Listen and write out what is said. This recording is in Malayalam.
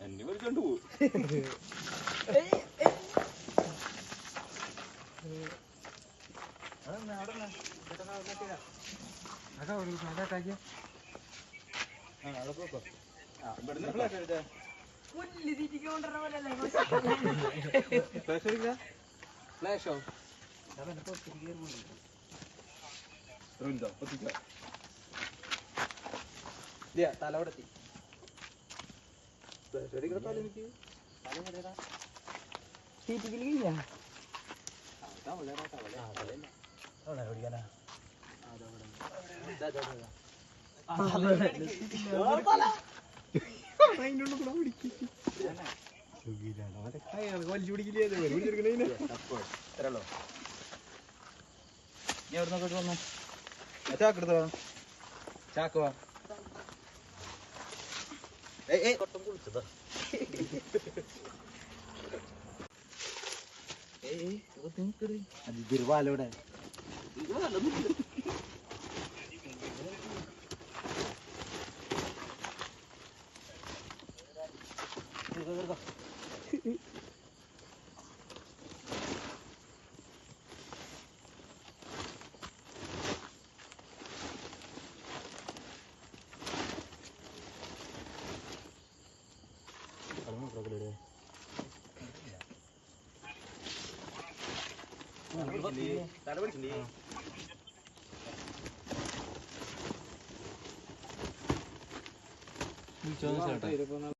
എന്നെ വിളിച്ചോണ്ട് പോകും ഫ്ലാഷോ തലവിടെത്തി ചാക്കെടുത്തോ ചാക്കുവാ കൊട്ടം കുളിച്ചതാ. ഏയ് ബിർവാലോടെ తడబడింది చూడండి